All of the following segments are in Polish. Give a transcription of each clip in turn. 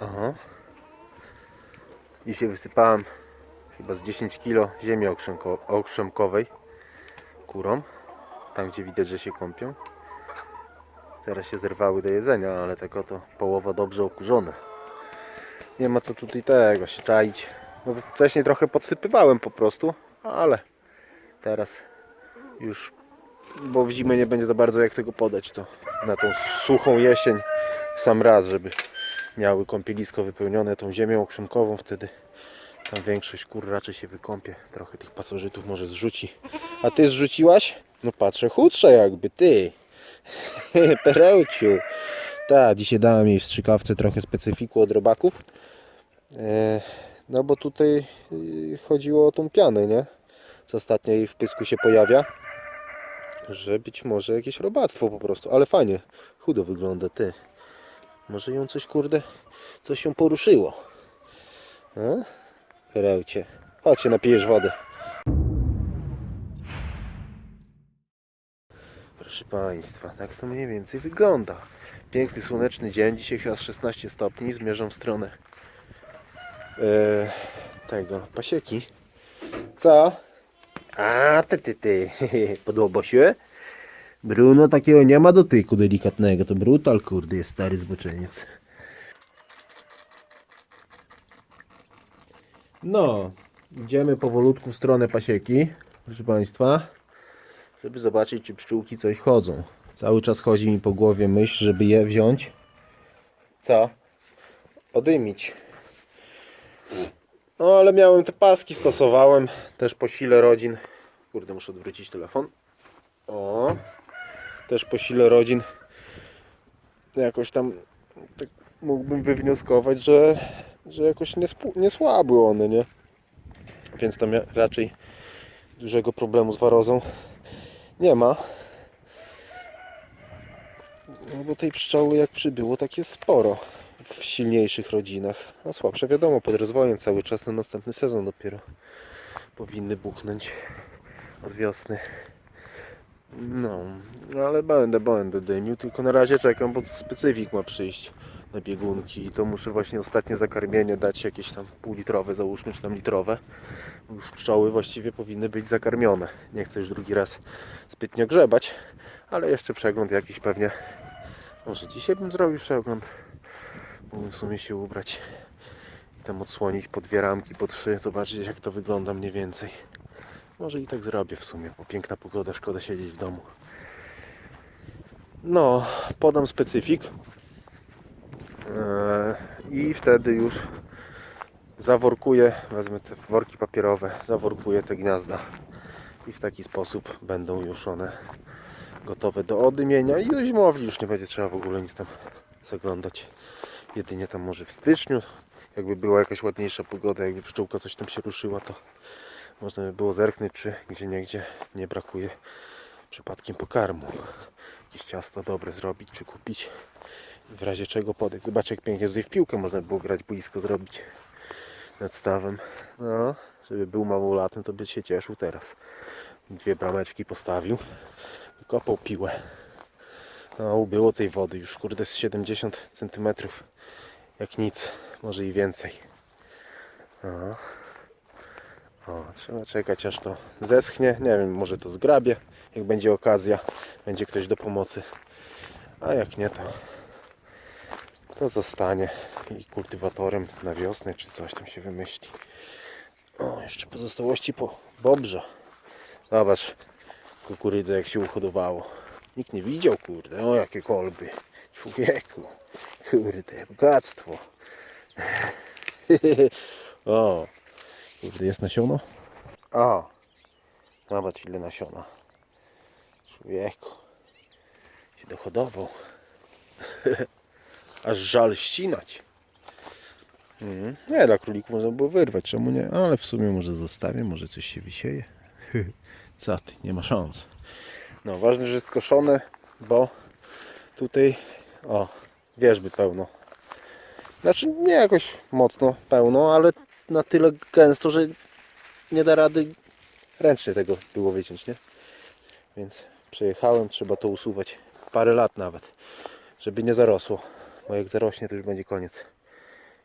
Aha. Dzisiaj wysypałem chyba z 10 kg ziemi okrzemko- okrzemkowej kurom. Tam gdzie widać, że się kąpią. Teraz się zerwały do jedzenia, ale tak oto połowa dobrze okurzone. Nie ma co tutaj tego się czaić. No, wcześniej trochę podsypywałem po prostu, ale teraz już, bo w zimę nie będzie za bardzo jak tego podać, to na tą suchą jesień w sam raz, żeby miały kąpielisko wypełnione tą ziemią okrzemkową, wtedy tam większość kur raczej się wykąpie. Trochę tych pasożytów może zrzuci. A ty zrzuciłaś? No patrzę, chudsza jakby, ty. Perełciu. Tak, dzisiaj dałem jej w strzykawce trochę specyfiku od robaków. E, no bo tutaj y, chodziło o tą pianę, nie? Co ostatnio jej w pysku się pojawia. Że być może jakieś robactwo po prostu, ale fajnie. Chudo wygląda, ty. Może ją coś, kurde, coś się poruszyło. A? Perełcie. Chodź się napijesz wody. Proszę Państwa, tak to mniej więcej wygląda. Piękny słoneczny dzień, dzisiaj chyba z 16 stopni, zmierzam w stronę e, tego, pasieki. Co? A, ty, ty, ty, podoba się? Bruno takiego nie ma dotyku delikatnego, to brutal kurde jest stary zboczeniec. No, idziemy powolutku w stronę pasieki, proszę Państwa, żeby zobaczyć czy pszczółki coś chodzą. Cały czas chodzi mi po głowie myśl, żeby je wziąć. Co? Odymić. No ale miałem te paski, stosowałem też po sile rodzin. Kurde, muszę odwrócić telefon. O, też po sile rodzin jakoś tam tak mógłbym wywnioskować, że, że jakoś nie, nie słabły one, nie? Więc tam raczej dużego problemu z warozą nie ma. No bo tej pszczoły jak przybyło, tak jest sporo w silniejszych rodzinach. A słabsze wiadomo, pod rozwojem cały czas na następny sezon dopiero powinny buchnąć od wiosny. No, ale będę, będę dymił, tylko na razie czekam, bo specyfik ma przyjść na biegunki i to muszę właśnie ostatnie zakarmienie dać jakieś tam półlitrowe załóżmy, czy tam litrowe. Już pszczoły właściwie powinny być zakarmione. Nie chcę już drugi raz zbytnio grzebać, ale jeszcze przegląd jakiś pewnie. Może dzisiaj bym zrobił przegląd. Mógłbym w sumie się ubrać i tam odsłonić po dwie ramki, po trzy, zobaczyć jak to wygląda mniej więcej. Może i tak zrobię w sumie, bo piękna pogoda, szkoda siedzieć w domu. No, podam specyfik. Eee, I wtedy już zaworkuję, wezmę te worki papierowe, zaworkuję te gniazda i w taki sposób będą już one gotowe do odymienia i do zimowli już nie będzie trzeba w ogóle nic tam zaglądać. Jedynie tam może w styczniu, jakby była jakaś ładniejsza pogoda, jakby pszczółka coś tam się ruszyła, to można by było zerknąć, czy gdzie niegdzie nie brakuje przypadkiem pokarmu. Jakieś ciasto dobre zrobić, czy kupić. W razie czego podać. Zobacz jak pięknie tutaj w piłkę można by było grać boisko zrobić nad stawem. No, żeby był małolatem, to by się cieszył teraz. Dwie brameczki postawił. Wykopał piłę. No, ubyło tej wody już kurde z 70 cm. Jak nic, może i więcej. No. O, trzeba czekać aż to zeschnie. Nie wiem, może to zgrabie, jak będzie okazja, będzie ktoś do pomocy. A jak nie, to, to zostanie i kultywatorem na wiosnę, czy coś tam się wymyśli. O, jeszcze pozostałości po bobrze. Zobacz, kukurydzę jak się uhodowało. Nikt nie widział, kurde. O, jakie kolby. Człowieku. Kurde, bogactwo. o, kurde, jest nasiono? O, zobacz ile nasiona. Człowieku. Się dohodował. Aż żal ścinać. Mhm. Nie, dla królików można było wyrwać, czemu nie? Ale w sumie może zostawię, może coś się wysieje. Co ty, nie ma szans. No, ważne, że jest skoszone, bo tutaj, o, wierzby pełno. Znaczy, nie jakoś mocno pełno, ale na tyle gęsto, że nie da rady ręcznie tego było wyciąć, nie? Więc przejechałem, trzeba to usuwać parę lat nawet, żeby nie zarosło, bo jak zarośnie, to już będzie koniec.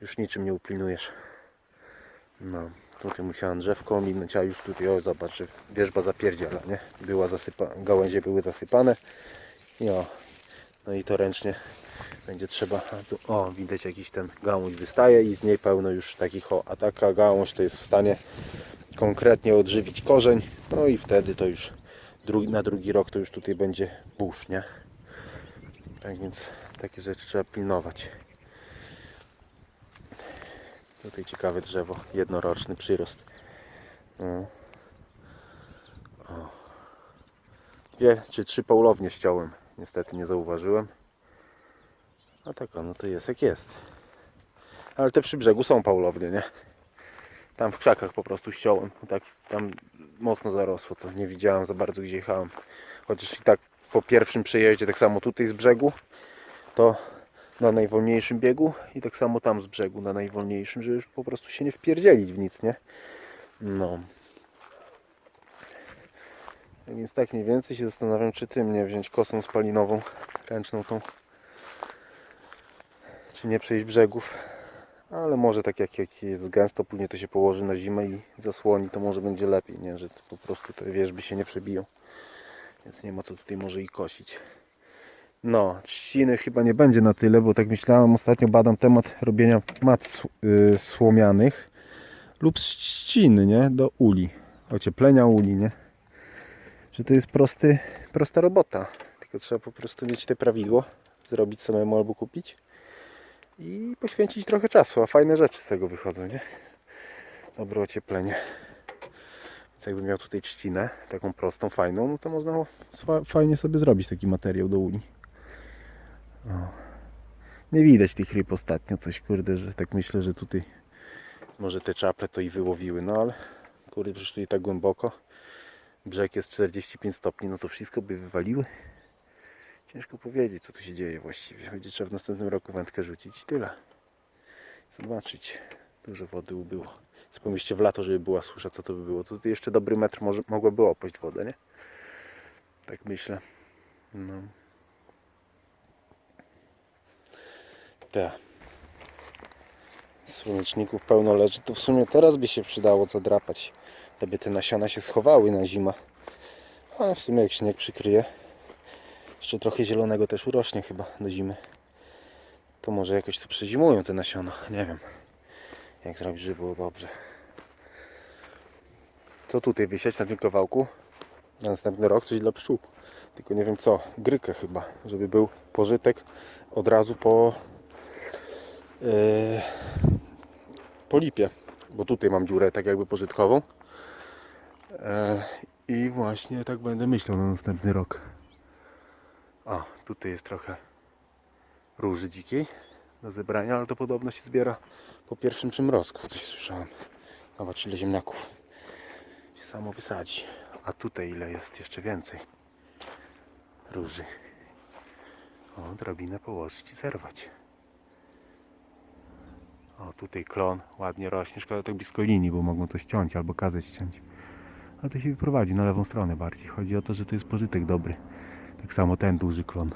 już niczym nie upilnujesz. No, tutaj musiałem drzewko ominąć, a już tutaj, o zobacz, wierzba zapierdziela, nie? Była zasypa, gałęzie były zasypane. I o, no i to ręcznie będzie trzeba, tu, o widać jakiś ten gałąź wystaje i z niej pełno już takich, o, a taka gałąź to jest w stanie konkretnie odżywić korzeń, no i wtedy to już drugi, na drugi rok to już tutaj będzie burz, nie? Tak więc takie rzeczy trzeba pilnować. Tutaj ciekawe drzewo, jednoroczny przyrost. No. Dwie czy trzy połownie ściąłem, niestety nie zauważyłem. A tak ono to jest jak jest. Ale te przy brzegu są paulownie, nie? Tam w krzakach po prostu ściąłem. Tak, tam mocno zarosło, to nie widziałem za bardzo gdzie jechałem. Chociaż i tak po pierwszym przejeździe, tak samo tutaj z brzegu, to na najwolniejszym biegu i tak samo tam z brzegu na najwolniejszym, żeby po prostu się nie wpierdzielić w nic, nie? No. Tak Więc tak mniej więcej się zastanawiam, czy tym nie wziąć kosą spalinową, ręczną tą, czy nie przejść brzegów. Ale może tak jak, jak jest gęsto, później to się położy na zimę i zasłoni, to może będzie lepiej, nie? Że po prostu te wierzby się nie przebiją. Więc nie ma co tutaj może i kosić. No, trzciny chyba nie będzie na tyle, bo tak myślałem, ostatnio badam temat robienia mat y, słomianych lub trzciny, nie? Do uli, ocieplenia uli, nie? Że to jest prosty, prosta robota, tylko trzeba po prostu mieć te prawidło, zrobić samemu albo kupić i poświęcić trochę czasu, a fajne rzeczy z tego wychodzą, nie? Dobre ocieplenie. Więc jakbym miał tutaj trzcinę, taką prostą, fajną, no to można fa- fajnie sobie zrobić taki materiał do uli. O. Nie widać tych ryb ostatnio, coś kurde, że tak myślę, że tutaj może te czaple to i wyłowiły, no ale kurde, przecież tutaj tak głęboko, brzeg jest 45 stopni, no to wszystko by wywaliły. Ciężko powiedzieć, co tu się dzieje właściwie. Będzie trzeba w następnym roku wędkę rzucić i tyle. Zobaczyć. Dużo wody ubyło. Spomyślcie w lato, żeby była susza, co to by było. Tutaj jeszcze dobry metr może, mogłaby opaść wodę, nie? Tak myślę. No. Te. Słoneczników pełno leży. To w sumie teraz by się przydało zadrapać. Gdyby te nasiona się schowały na zimę. Ale w sumie jak śnieg przykryje. Jeszcze trochę zielonego też urośnie chyba do zimy. To może jakoś tu przezimują te nasiona. Nie wiem. Jak zrobić, żeby było dobrze. Co tutaj wysiać na tym kawałku? Na następny rok coś dla pszczół. Tylko nie wiem co. Grykę chyba. Żeby był pożytek od razu po yy, po lipie. Bo tutaj mam dziurę tak jakby pożytkową. E, I właśnie tak będę myślał na następny rok. O, tutaj jest trochę róży dzikiej do zebrania, ale to podobno się zbiera po pierwszym przymrozku, coś słyszałem. Zobacz ile ziemniaków się samo wysadzi. A tutaj ile jest jeszcze więcej róży. O, drabinę położyć i zerwać. O, tutaj klon ładnie rośnie. Szkoda tak blisko linii, bo mogą to ściąć albo kazać ściąć. Ale to się wyprowadzi na lewą stronę bardziej. Chodzi o to, że to jest pożytek dobry. Tak samo ten duży klon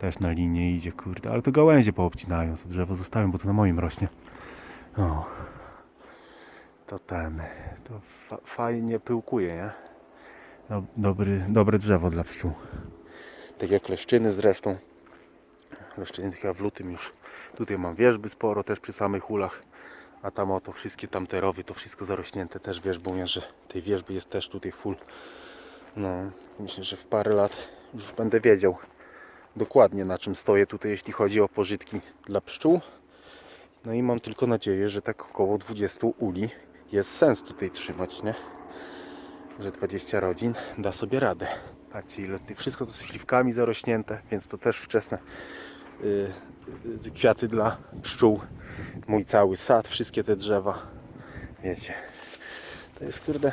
też na linię idzie, kurde. Ale to gałęzie poobcinają, to drzewo zostawiam, bo to na moim rośnie. O. To ten, to fa fajnie pyłkuje, nie? Do, dobry, dobre drzewo dla pszczół. Tak jak leszczyny zresztą. Leszczyny chyba w lutym już. Tutaj mam wierzby sporo też przy samych ulach. A tam oto wszystkie tamte rowy, to wszystko zarośnięte też wierzbą że tej wierzby jest też tutaj full. No, myślę, że w parę lat już będę wiedział dokładnie na czym stoję tutaj, jeśli chodzi o pożytki dla pszczół. No i mam tylko nadzieję, że tak około 20 uli jest sens tutaj trzymać, nie? Że 20 rodzin da sobie radę. Patrzcie, ile tych wszystko to są śliwkami zarośnięte, więc to też wczesne y, y, kwiaty dla pszczół. Mój cały sad, wszystkie te drzewa. Wiecie, to jest kurde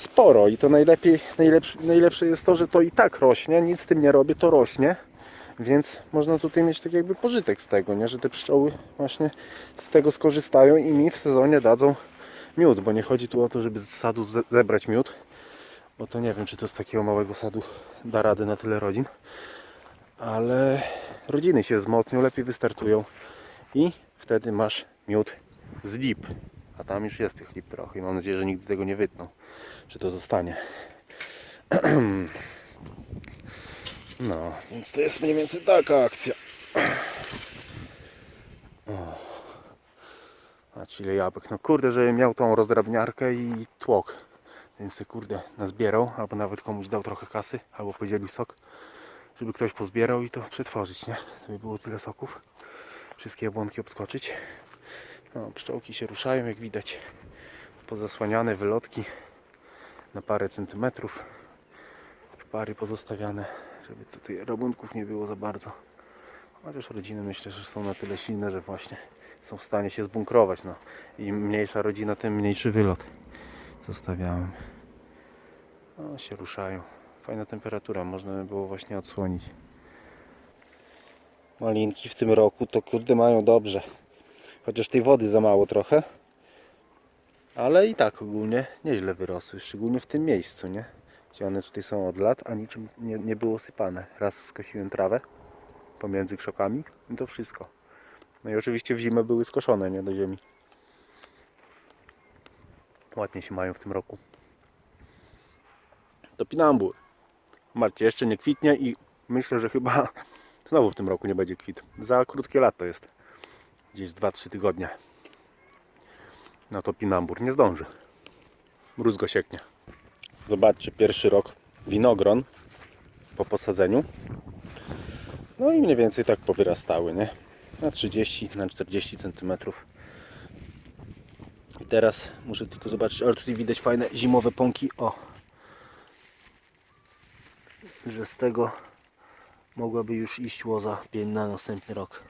sporo i to najlepiej, najlepsze, najlepsze jest to, że to i tak rośnie, nic z tym nie robię, to rośnie, więc można tutaj mieć tak jakby pożytek z tego, nie? że te pszczoły właśnie z tego skorzystają i mi w sezonie dadzą miód, bo nie chodzi tu o to, żeby z sadu ze- zebrać miód, bo to nie wiem, czy to z takiego małego sadu da radę na tyle rodzin, ale rodziny się wzmocnią, lepiej wystartują i wtedy masz miód z lip. A tam już jest tych lip trochę i mam nadzieję, że nigdy tego nie wytną. Że to zostanie. No, więc to jest mniej więcej taka akcja. A ile jabłek. No kurde, żebym miał tą rozdrabniarkę i tłok. Więc se kurde nazbierał, albo nawet komuś dał trochę kasy, albo podzielił sok, żeby ktoś pozbierał i to przetworzyć, nie? To by było tyle soków. Wszystkie jabłonki obskoczyć. No, pszczołki się ruszają, jak widać. Pozasłaniane wylotki na parę centymetrów. Szpary pozostawiane, żeby tutaj rabunków nie było za bardzo. Chociaż rodziny myślę, że są na tyle silne, że właśnie są w stanie się zbunkrować. No. Im mniejsza rodzina, tym mniejszy wylot zostawiałem. No, się ruszają. Fajna temperatura, można by było właśnie odsłonić. Malinki w tym roku to kurde mają dobrze. Chociaż tej wody za mało trochę. Ale i tak ogólnie nieźle wyrosły, szczególnie w tym miejscu, nie? Gdzie one tutaj są od lat, a niczym nie, nie było sypane. Raz skosiłem trawę pomiędzy krzokami i to wszystko. No i oczywiście w zimę były skoszone, nie do ziemi. Ładnie się mają w tym roku. Topinambur. Marcie, jeszcze nie kwitnie i myślę, że chyba znowu w tym roku nie będzie kwit. Za krótkie lato jest. Gdzieś 2-3 tygodnie. Na topinambur nie zdąży. Mróz go sieknie. Zobaczcie, pierwszy rok winogron po posadzeniu. No i mniej więcej tak powyrastały, nie? Na 30, na 40 cm. I teraz muszę tylko zobaczyć, ale tutaj widać fajne zimowe pąki. O! Że z tego mogłaby już iść łoza pień na następny rok.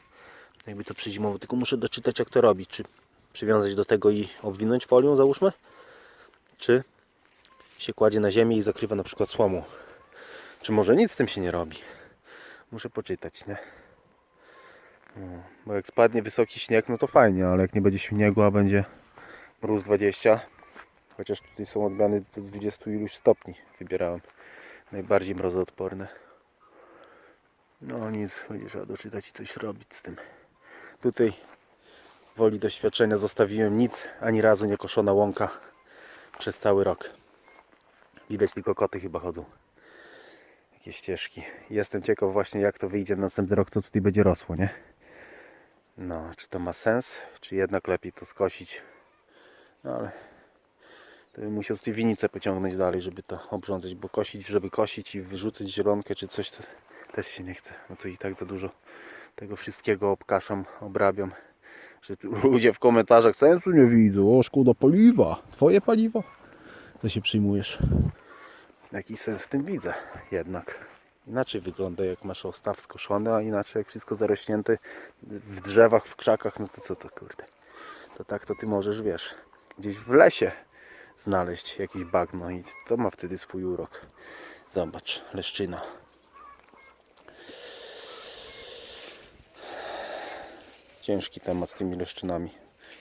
Jakby to przyzimowo. Tylko muszę doczytać jak to robić. Czy przywiązać do tego i obwinąć folią, załóżmy? Czy się kładzie na ziemię i zakrywa na przykład słomą? Czy może nic z tym się nie robi? Muszę poczytać, nie? No, bo jak spadnie wysoki śnieg, no to fajnie, ale jak nie będzie śniegu, a będzie mróz 20, chociaż tutaj są odmiany do 20 iluś stopni, wybierałem najbardziej mrozoodporne. No nic, będzie trzeba doczytać i coś robić z tym. Tutaj woli doświadczenia zostawiłem nic, ani razu nie koszona łąka przez cały rok. Widać tylko koty chyba chodzą. Jakieś ścieżki. Jestem ciekaw właśnie jak to wyjdzie na następny rok, co tutaj będzie rosło, nie? No, czy to ma sens, czy jednak lepiej to skosić? No ale to bym musiał tutaj winicę pociągnąć dalej, żeby to obrządzać, bo kosić, żeby kosić i wyrzucać zielonkę czy coś, to też się nie chce. No to i tak za dużo tego wszystkiego obkaszam, obrabiam, że tu ludzie w komentarzach sensu nie widzą, o szkoda paliwa, twoje paliwo? Co się przyjmujesz? Jaki sens w tym widzę jednak. Inaczej wygląda jak masz ostaw skoszony, a inaczej jak wszystko zarośnięte w drzewach, w krzakach, no to co to kurde. To tak to ty możesz, wiesz, gdzieś w lesie znaleźć jakiś bagno i to ma wtedy swój urok. Zobacz, leszczyna. Ciężki temat z tymi leszczynami.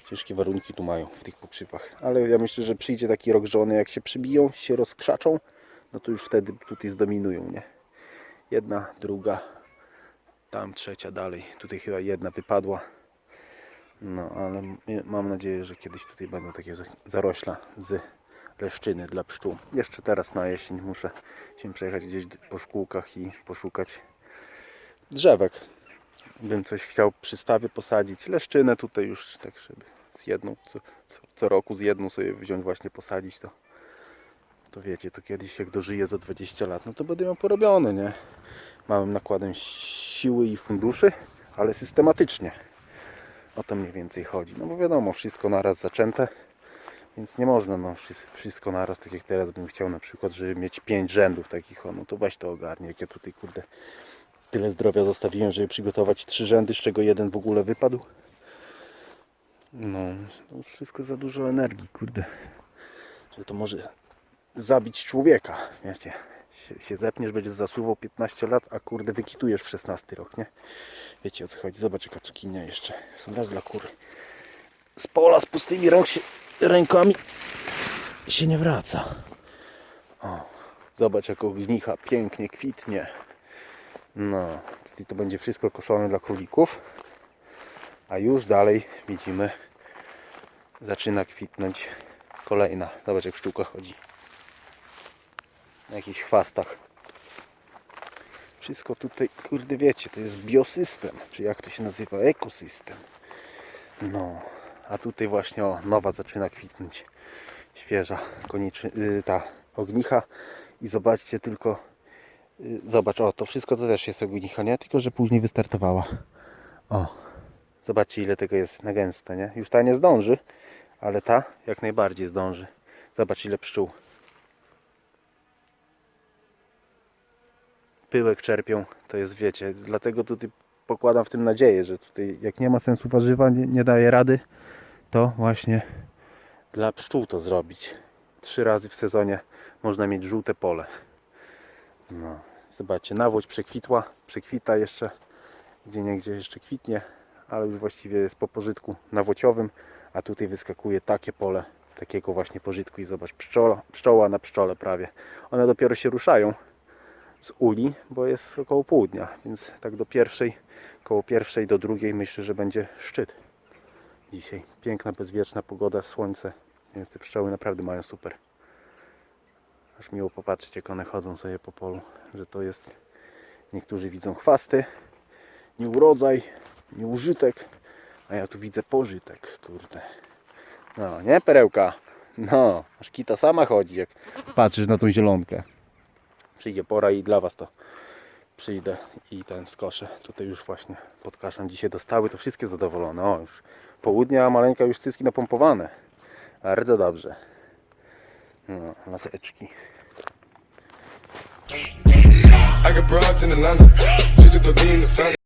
Ciężkie warunki tu mają w tych pokrzywach. Ale ja myślę, że przyjdzie taki rok, że one jak się przybiją, się rozkrzaczą, no to już wtedy tutaj zdominują, nie? Jedna, druga, tam trzecia dalej. Tutaj chyba jedna wypadła. No, ale mam nadzieję, że kiedyś tutaj będą takie za- zarośla z leszczyny dla pszczół. Jeszcze teraz na jesień muszę się przejechać gdzieś po szkółkach i poszukać drzewek. Bym coś chciał przy stawie posadzić. Leszczynę tutaj już tak, żeby z jedną, co, co, roku z jedną sobie wziąć właśnie posadzić to. To wiecie, to kiedyś jak dożyję za 20 lat, no to będę miał porobione, nie? Małym nakładem siły i funduszy, ale systematycznie. O to mniej więcej chodzi. No bo wiadomo, wszystko naraz zaczęte, więc nie można no, wszy- wszystko naraz, tak jak teraz bym chciał na przykład, żeby mieć 5 rzędów takich, o, no to weź to ogarnie, jak ja tutaj kurde tyle zdrowia zostawiłem, żeby przygotować trzy rzędy, z czego jeden w ogóle wypadł. No, to już wszystko za dużo energii, kurde. Że to może zabić człowieka, wiecie. Się, zepniesz, będziesz zasuwał 15 lat, a kurde wykitujesz w 16 rok, nie? Wiecie o co chodzi. Zobacz jaka cukinia jeszcze. Są raz dla kury. Z pola z pustymi się, rękami się nie wraca. O, zobacz jak ognicha pięknie kwitnie. No, i to będzie wszystko koszone dla królików. A już dalej widzimy, zaczyna kwitnąć kolejna. Zobacz jak pszczółka chodzi. Na jakichś chwastach. Wszystko tutaj, kurde wiecie, to jest biosystem, czy jak to się nazywa, ekosystem. No, a tutaj właśnie o, nowa zaczyna kwitnąć. Świeża, koniczy, y, ta ognicha. I zobaczcie tylko, zobacz, o, to wszystko to też jest ognicha, nie? Tylko, że później wystartowała. O, zobaczcie ile tego jest na gęste, nie? Już ta nie zdąży, ale ta jak najbardziej zdąży. Zobacz ile pszczół. Pyłek czerpią, to jest wiecie, dlatego tutaj pokładam w tym nadzieję, że tutaj jak nie ma sensu warzywa, nie, nie daje rady, to właśnie dla pszczół to zrobić. Trzy razy w sezonie można mieć żółte pole. No, zobaczcie, nawłoć przekwitła, przekwita jeszcze, gdzie niegdzie jeszcze kwitnie, ale już właściwie jest po pożytku nawociowym, a tutaj wyskakuje takie pole, takiego właśnie pożytku i zobacz, pszczoła, pszczoła na pszczole prawie. One dopiero się ruszają z uli, bo jest około południa, więc tak do pierwszej, koło pierwszej do drugiej myślę, że będzie szczyt dzisiaj. Piękna, bezwieczna pogoda, słońce, więc te pszczoły naprawdę mają super. Aż miło popatrzeć, jak one chodzą sobie po polu, że to jest, niektórzy widzą chwasty, nieurodzaj, nieużytek, a ja tu widzę pożytek, kurde. No, nie perełka? No, aż kita sama chodzi, jak patrzysz na tą zielonkę. Przyjdzie pora i dla Was to przyjdę i ten skoszę. Tutaj już właśnie pod kaszą dzisiaj dostały, to wszystkie zadowolone. O, już południa, a maleńka już cyski napompowane. Bardzo dobrze. No, laseczki. I got broads in Atlanta. Just the family.